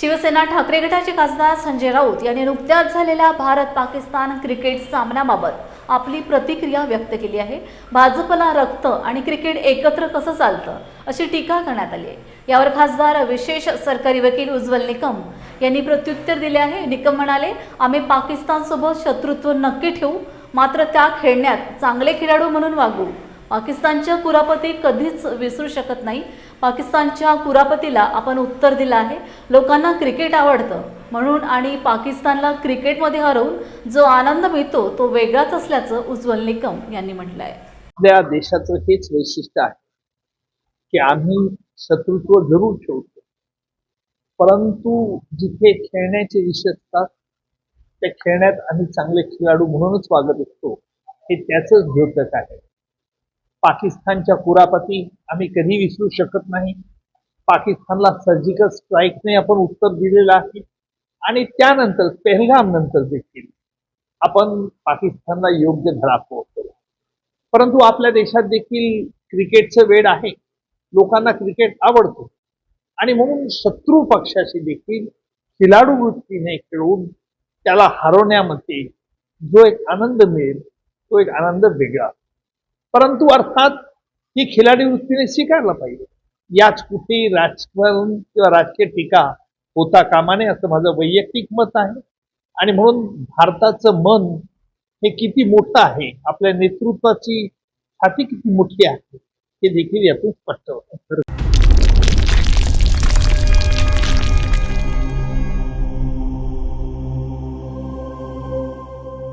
शिवसेना ठाकरे गटाचे खासदार संजय राऊत यांनी नुकत्याच झालेल्या भारत पाकिस्तान क्रिकेट सामन्याबाबत आपली प्रतिक्रिया व्यक्त केली आहे. भाजपला रक्त आणि क्रिकेट एकत्र कसं चालतं अशी टीका करण्यात आली आहे. यावर खासदार विशेष सरकारी वकील उज्ज्वल निकम यांनी प्रत्युत्तर दिले आहे. निकम म्हणाले आम्ही पाकिस्तानसोबत शत्रुत्व नक्की ठेवू. मात्र त्या खेळण्यात चांगले खेळाडू म्हणून वागू. पाकिस्तानच्या कुरापती कधीच विसरू शकत नाही. पाकिस्तानच्या कुरापतीला आपण उत्तर दिलं आहे. लोकांना क्रिकेट आवडतं. म्हणून आणि पाकिस्तानला क्रिकेटमध्ये हरवून जो आनंद मिळतो तो वेगळाच असल्याचं उज्ज्वल निकम यांनी म्हटलं आहे आपल्या देशाचं हेच वैशिष्ट्य आहे की आम्ही शत्रुत्व जरूर ठेवतो. परंतु जिथे खेळण्याचे विषय असतात त्या खेळण्यात आम्ही चांगले खेळाडू म्हणूनच वागत असतो. हे त्याच द्योतक आहे. पाकिस्तानच्या कुरापती आम्ही कधी विसरू शकत नाही. पाकिस्तानला सर्जिकल स्ट्राईकने आपण उत्तर दिलेलं आहे. आणि त्यानंतर पेहलगाम नंतर देखील आपण पाकिस्तानला योग्य धडा पोहोचवला. परंतु आपल्या देशात देखील क्रिकेटचं वेळ आहे. लोकांना क्रिकेट आवडतो. आणि म्हणून शत्रू पक्षाशी देखील खिलाडू वृत्तीने खेळून त्याला हरवण्यामध्ये जो एक आनंद मिळेल तो एक आनंद वेगळा परंतु अर्थात ही खिलाडी वृत्तीने स्वीकारला पाहिजे. याच कुठेही राजकारण किंवा राजकीय टीका होता कामा नये असं माझं वैयक्तिक मत आहे. आणि म्हणून भारताचं मन हे किती मोठं आहे आपल्या नेतृत्वाची छाती किती मोठी आहे हे देखील यातून स्पष्ट होतं.